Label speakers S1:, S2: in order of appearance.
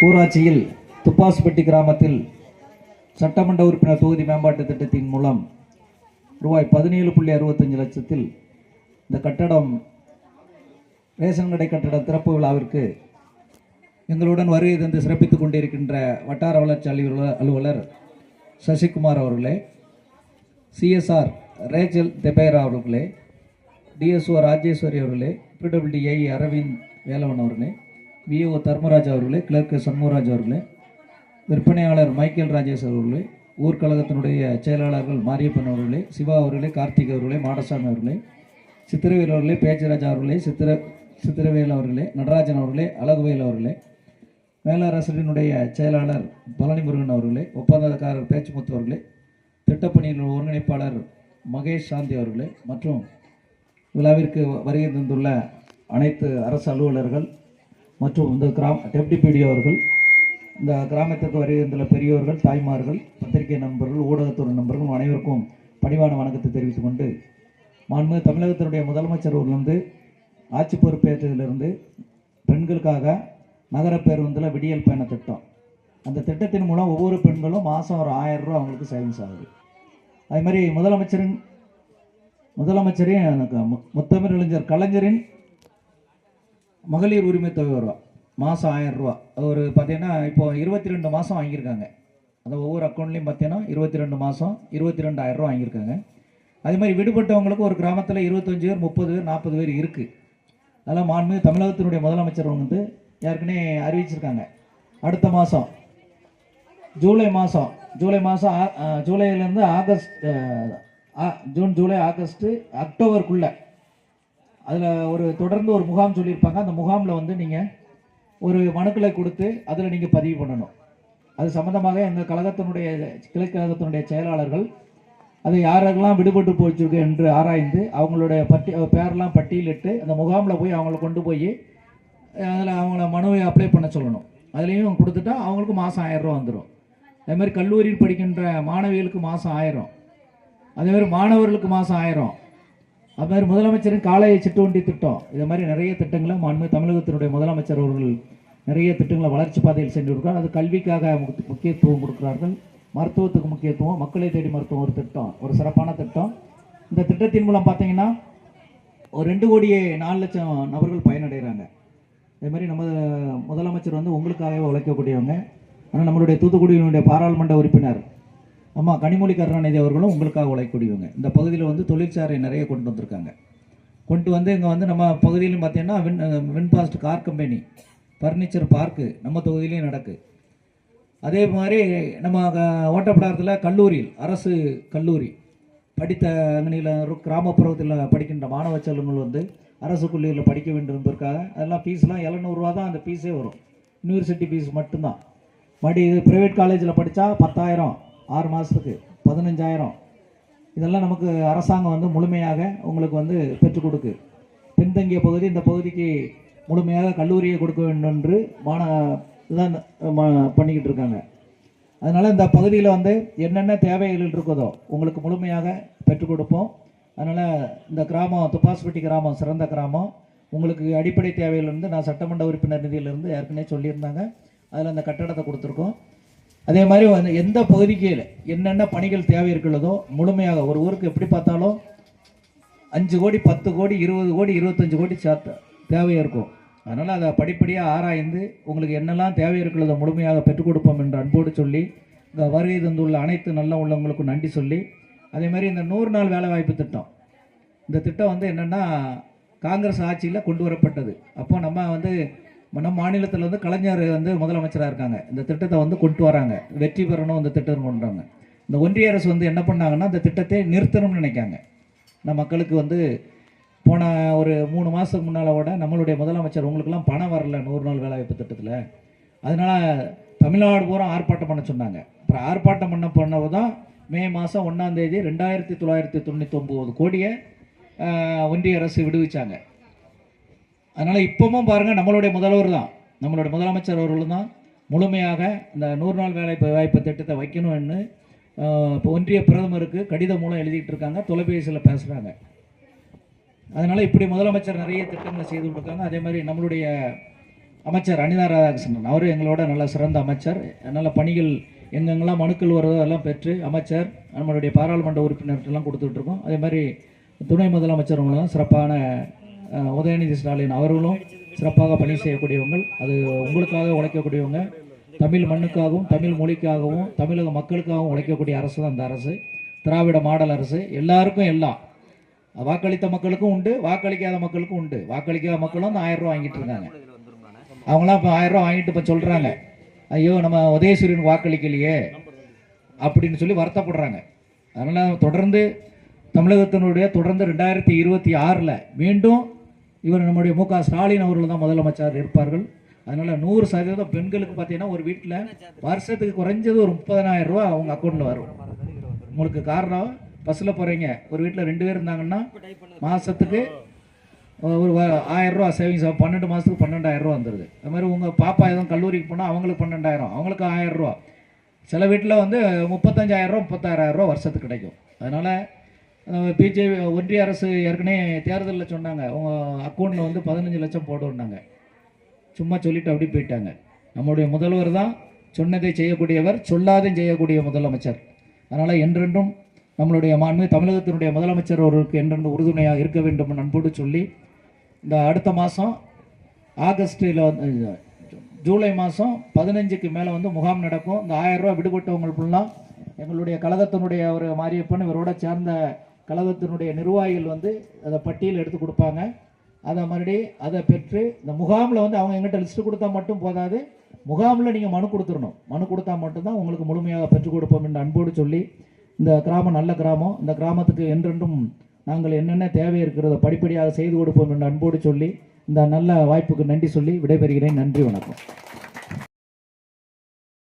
S1: ஊராட்சியில் துப்பாசுப்பட்டி கிராமத்தில் சட்டமன்ற உறுப்பினர் தொகுதி மேம்பாட்டு திட்டத்தின் மூலம் ரூபாய் பதினேழு புள்ளி அறுபத்தஞ்சு லட்சத்தில் இந்த கட்டடம் ரேஷன் கடை கட்டட திறப்பு விழாவிற்கு எங்களுடன் வருகை தந்து சிறப்பித்துக் கொண்டிருக்கின்ற வட்டார வளர்ச்சி அலுவலர் அலுவலர் சசிகுமார் அவர்களே சிஎஸ்ஆர் ரேச்சல் தெபேரா அவர்களே டிஎஸ்ஓ ராஜேஸ்வரி அவர்களே பிடபிள்யூடிஐ அரவிந்த் வேலவன் அவர்களே விஓ தர்மராஜ் அவர்களே கிளர்க்கு சண்முகராஜ் அவர்களே விற்பனையாளர் மைக்கேல் ராஜேஷ் அவர்களே ஊர்க்கழகத்தினுடைய செயலாளர்கள் மாரியப்பன் அவர்களே சிவா அவர்களே கார்த்திக் அவர்களே மாடசாமி அவர்களே சித்திரவேல் அவர்களே பேச்சராஜ் அவர்களே சித்திர சித்திரவேல் அவர்களே நடராஜன் அவர்களே அழகுவேல் அவர்களே மேலரசரினுடைய செயலாளர் பழனி முருகன் அவர்களே ஒப்பந்தக்காரர் பேச்சுமுத்து அவர்களே திட்டப்பணியின் ஒருங்கிணைப்பாளர் மகேஷ் சாந்தி அவர்களே மற்றும் விழாவிற்கு வருகை தந்துள்ள அனைத்து அரசு அலுவலர்கள் மற்றும் இந்த கிராம டெப்டி பிடி அவர்கள் இந்த கிராமத்திற்கு வருகின்ற பெரியோர்கள் தாய்மார்கள் பத்திரிகை நண்பர்கள் ஊடகத்துறை நண்பர்கள் அனைவருக்கும் பணிவான வணக்கத்தை தெரிவித்துக் கொண்டு மாண்பு தமிழகத்தினுடைய முதலமைச்சர் ஊர்லேருந்து ஆட்சி பொறுப்பேற்றதிலிருந்து பெண்களுக்காக நகர பேருந்தில் விடியல் பயண திட்டம். அந்த திட்டத்தின் மூலம் ஒவ்வொரு பெண்களும் மாதம் ஒரு ஆயிரம் ரூபா அவங்களுக்கு சேவிங்ஸ் ஆகுது. அதே மாதிரி முதலமைச்சரின் முதலமைச்சரின் எனக்கு மு- முத்தமிழ் இளைஞர் கலைஞரின் மகளிர் உரிமை தொகை வருவா. மாதம் ஆயிரம் ரூபா. ஒரு பார்த்தீங்கன்னா இப்போ இருபத்தி ரெண்டு மாதம் வாங்கியிருக்காங்க. அந்த ஒவ்வொரு அக்கௌண்ட்லேயும் பார்த்தீங்கன்னா இருபத்தி ரெண்டு மாதம் இருபத்தி ரெண்டாயிரரூவா வாங்கியிருக்காங்க. அதே மாதிரி விடுபட்டவங்களுக்கு ஒரு கிராமத்தில் இருபத்தஞ்சு பேர் முப்பது பேர் நாற்பது பேர் இருக்குது அதெல்லாம் மாண்பு தமிழகத்தினுடைய முதலமைச்சர் வந்து ஏற்கனவே அறிவிச்சிருக்காங்க. அடுத்த மாதம் ஜூலை மாதம் ஜூலை மாதம் ஜூலைலேருந்து ஆகஸ்ட் ஆ- ஜூன் ஜூலை ஆகஸ்ட்டு அக்டோபருக்குள்ளே அதில் ஒரு தொடர்ந்து ஒரு முகாம் சொல்லியிருப்பாங்க. அந்த முகாமில் வந்து நீங்கள் ஒரு மனுக்களை கொடுத்து அதில் நீங்கள் பதிவு பண்ணணும். அது சம்மந்தமாக எங்கள் கழகத்தினுடைய கிளை கழகத்தினுடைய செயலாளர்கள் அது யாரெல்லாம் விடுபட்டு போச்சிருக்கு என்று ஆராய்ந்து அவங்களுடைய பட்டி பேரெல்லாம் பட்டியலிட்டு அந்த முகாமில் போய் அவங்கள கொண்டு போய் அதில் அவங்கள மனுவை அப்ளை பண்ண சொல்லணும். அதுலேயும் கொடுத்துட்டா அவங்களுக்கு மாதம் ஆயிரம் வந்துடும் அதேமாதிரி கல்லூரியில் படிக்கின்ற மாணவிகளுக்கு மாதம் ஆயிரம். அதேமாதிரி மாணவர்களுக்கு மாதம் ஆயிரம். அது மாதிரி முதலமைச்சரின் காலை சிட்டுவண்டி திட்டம். இது மாதிரி நிறைய திட்டங்களை மாண்பு தமிழகத்தினுடைய முதலமைச்சர் அவர்கள் நிறைய திட்டங்களை வளர்ச்சி பாதையில் சென்று இருக்கார் அது கல்விக்காக முக்கியத்துவம் கொடுக்கிறார்கள். மருத்துவத்துக்கு முக்கியத்துவம் மக்களை தேடி மருத்துவம் ஒரு திட்டம் ஒரு சிறப்பான திட்டம். இந்த திட்டத்தின் மூலம் பார்த்தீங்கன்னா ஒரு ரெண்டு கோடியே நாலு லட்சம் நபர்கள் பயனடைகிறாங்க. அதே மாதிரி நம்ம முதலமைச்சர் வந்து உங்களுக்காகவே உழைக்கக்கூடியவங்க. ஆனால் நம்மளுடைய தூத்துக்குடியினுடைய பாராளுமன்ற உறுப்பினர் அம்மா கனிமொழி கருணாநிதி அவர்களும் உங்களுக்காக உழைக்கூடியவங்க இந்த பகுதியில் வந்து தொழிற்சாலை நிறைய கொண்டு வந்திருக்காங்க. கொண்டு வந்து இங்கே வந்து நம்ம பகுதியிலும் பார்த்தீங்கன்னா Vin VinFast car company furniture park நம்ம தொகுதியிலையும் நடக்கு. அதே மாதிரி நம்ம ஓட்டப்படாரத்தில் கல்லூரியில் அரசு கல்லூரி படித்த அங்கனியில் கிராமப்புறத்தில் படிக்கின்ற மாணவ செல்வங்கள் வந்து அரசு கல்லூரியில் படிக்க வேண்டும் என்பதற்காக அதெல்லாம் ஃபீஸ்லாம் எழுநூறுவா தான் அந்த ஃபீஸே வரும். யூனிவர்சிட்டி ஃபீஸ் மட்டும்தான். மறுபடி இது ப்ரைவேட் காலேஜில் படித்தா பத்தாயிரம். ஆறு மாதத்துக்கு பதினஞ்சாயிரம். இதெல்லாம் நமக்கு அரசாங்கம் வந்து முழுமையாக உங்களுக்கு வந்து பெற்றுக் கொடுக்கு. பின்தங்கிய பகுதி இந்த பகுதிக்கு முழுமையாக கல்லூரியை கொடுக்க வேண்டும் என்று மாண இதான் பண்ணிக்கிட்டு இருக்காங்க. அதனால் இந்த பகுதியில் வந்து என்னென்ன தேவைகள் இருக்குதோ உங்களுக்கு முழுமையாக பெற்றுக் கொடுப்போம். அதனால் இந்த கிராமம் துப்பாசிப்பட்டி கிராமம் சிறந்த கிராமம் உங்களுக்கு அடிப்படை தேவையிலிருந்து நான் சட்டமன்ற உறுப்பினர் நிதியிலிருந்து ஏற்கனவே சொல்லியிருந்தாங்க. அதில் அந்த கட்டடத்தை கொடுத்துருக்கோம். அதே மாதிரி வந்து எந்த பகுதிக்கு என்னென்ன பணிகள் தேவை இருக்கிறதோ முழுமையாக ஒரு ஊருக்கு எப்படி பார்த்தாலும் அஞ்சு கோடி பத்து கோடி இருபது கோடி இருபத்தஞ்சு கோடி சேர்த்து தேவை இருக்கும். அதனால் அதை படிப்படியாக ஆராய்ந்து உங்களுக்கு என்னெல்லாம் தேவை இருக்கிறதோ முழுமையாக பெற்றுக் கொடுப்போம் என்று அன்போடு சொல்லி இந்த வருகை தந்துள்ள அனைத்து நல்ல உள்ளவங்களுக்கும் நன்றி சொல்லி அதே மாதிரி இந்த நூறு நாள் வேலைவாய்ப்பு திட்டம். இந்த திட்டம் வந்து என்னென்னா காங்கிரஸ் ஆட்சியில் கொண்டு வரப்பட்டது. அப்போ நம்ம வந்து நம்ம மாநிலத்தில் வந்து கலைஞர் வந்து முதலமைச்சராக இருக்காங்க. இந்த திட்டத்தை வந்து கொண்டு வராங்க. வெற்றி பெறணும் இந்த திட்டம் கொண்டு இந்த ஒன்றிய அரசு வந்து என்ன பண்ணாங்கன்னா இந்த திட்டத்தை நிறுத்தணும்னு நினைக்காங்க. நம்ம மக்களுக்கு வந்து போன ஒரு மூணு மாதத்துக்கு முன்னால் விட நம்மளுடைய முதலமைச்சர் உங்களுக்கெல்லாம் பணம் வரல நூறு நாள் வேலைவாய்ப்பு திட்டத்தில். அதனால் தமிழ்நாடு பூரா ஆர்ப்பாட்டம் பண்ண சொன்னாங்க. அப்புறம் ஆர்ப்பாட்டம் பண்ண பண்ணவு தான் மே மாதம் ஒன்றாந்தேதி ரெண்டாயிரத்தி தொள்ளாயிரத்தி தொண்ணூற்றி ஒம்பது கோடியை ஒன்றிய அரசு விடுவிச்சாங்க. அதனால் இப்போவும் பாருங்கள் நம்மளுடைய முதல்வர் தான். நம்மளுடைய முதலமைச்சர் அவர்கள் தான் முழுமையாக இந்த நூறு நாள் வேலை வாய்ப்பு திட்டத்தை வைக்கணும்னு இப்போ ஒன்றிய பிரதமருக்கு கடிதம் மூலம் எழுதிட்டு இருக்காங்க தொலைபேசியில் பேசுகிறாங்க அதனால் இப்படி முதலமைச்சர் நிறைய திட்டங்களை செய்து கொடுக்காங்க அதே மாதிரி நம்மளுடைய அமைச்சர் அனிதா ராதாகிருஷ்ணன் அவரும் எங்களோட நல்ல சிறந்த அமைச்சர். நல்ல பணிகள் எங்கெங்கெல்லாம் மனுக்கள் வருதோ அதெல்லாம் பெற்று அமைச்சர் நம்மளுடைய பாராளுமன்ற உறுப்பினர்கிட்டலாம் கொடுத்துட்ருக்கோம் அதே மாதிரி துணை முதலமைச்சர் அவங்களும் சிறப்பான உதயநிதி ஸ்டாலின் அவர்களும் சிறப்பாக பணி செய்யக்கூடியவங்கள். அது உங்களுக்காக உழைக்கக்கூடியவங்க. தமிழ் மண்ணுக்காகவும் தமிழ் மொழிக்காகவும் தமிழக மக்களுக்காகவும் உழைக்கக்கூடிய அரசு தான் இந்த அரசு. திராவிட மாடல் அரசு. எல்லாருக்கும் எல்லாம். வாக்களித்த மக்களுக்கும் உண்டு வாக்களிக்காத மக்களுக்கும் உண்டு. வாக்களிக்காத மக்களும் அந்த ஆயிரம் ரூபா வாங்கிட்டு இருக்காங்க. அவங்களாம் இப்போ ஆயிரம் ரூபா வாங்கிட்டு இப்போ சொல்கிறாங்க ஐயோ நம்ம உதயசூரியன் வாக்களிக்கலையே அப்படின்னு சொல்லி வருத்தப்படுறாங்க. அதனால் தொடர்ந்து தமிழகத்தினுடைய தொடர்ந்து ரெண்டாயிரத்தி இருபத்தி ஆறில் மீண்டும் இவர் நம்முடைய மு க. ஸ்டாலின் அவர்கள் தான் முதலமைச்சர் இருப்பார்கள். அதனால் நூறு சதவீதம் பெண்களுக்கு பார்த்தீங்கன்னா ஒரு வீட்டில் வருஷத்துக்கு குறைஞ்சது ஒரு முப்பதனாயிரம் ரூபா அவங்க அக்கௌண்ட்டில் வரும். உங்களுக்கு காரணம் பஸ்ஸில் போகிறீங்க ஒரு வீட்டில் ரெண்டு பேர் இருந்தாங்கன்னா மாதத்துக்கு ஒரு வ- ஆயிரம் ரூபா சேவிங்ஸ் பன்னெண்டு மாதத்துக்கு பன்னெண்டாயிரம் ரூபா வந்துடுது அது மாதிரி உங்கள் பாப்பா எதுவும் கல்லூரிக்கு போனால் அவங்களுக்கு பன்னெண்டாயிரம் அவங்களுக்கு ஆயிரம் ரூபா. சில வீட்டில் வந்து முப்பத்தஞ்சாயிரம் ரூபா முப்பத்தாறாயிரம் ரூபா வருஷத்துக்கு கிடைக்கும். அதனால் பிஜேபி ஒன்றிய அரசு ஏற்கனவே தேர்தலில் சொன்னாங்க. உங்கள் அக்கௌண்ட்டில் வந்து பதினஞ்சு லட்சம் போடுன்னாங்க. சும்மா சொல்லிட்டு அப்படி போயிட்டாங்க. நம்முடைய முதல்வர் தான் சொன்னதை செய்யக்கூடியவர் சொல்லாதையும் செய்யக்கூடிய முதலமைச்சர். அதனால் என்றென்றும் நம்மளுடைய மாண்பு தமிழகத்தினுடைய முதலமைச்சர் அவர்களுக்கு என்றென்று உறுதுணையாக இருக்க வேண்டும் என்று அன்போடு சொல்லி இந்த அடுத்த மாதம் ஆகஸ்டில் வந்து ஜூலை மாதம் பதினஞ்சுக்கு மேலே வந்து முகாம் நடக்கும். இந்த ஆயிரம் ரூபா விடுபட்டவங்களுக்குலாம் எங்களுடைய கழகத்தினுடைய ஒரு மாரியப்பன் இவரோட சேர்ந்த கழகத்தினுடைய நிர்வாகிகள் வந்து அதை பட்டியல் எடுத்து கொடுப்பாங்க. அதை மறுபடி அதை பெற்று இந்த முகாமில் வந்து அவங்க எங்கிட்ட லிஸ்ட்டு கொடுத்தா மட்டும் போதாது. முகாமில் நீங்கள் மனு கொடுத்துடணும். மனு கொடுத்தா மட்டும்தான் உங்களுக்கு முழுமையாக பெற்றுக் கொடுப்போம் என்று அன்போடு சொல்லி இந்த கிராமம் நல்ல கிராமம். இந்த கிராமத்துக்கு என்றென்றும் நாங்கள் என்னென்ன தேவை இருக்கிறத படிப்படியாக செய்து கொடுப்போம் என்று அன்போடு சொல்லி இந்த நல்ல வாய்ப்புக்கு நன்றி சொல்லி விடைபெறுகிறேன். நன்றி வணக்கம்.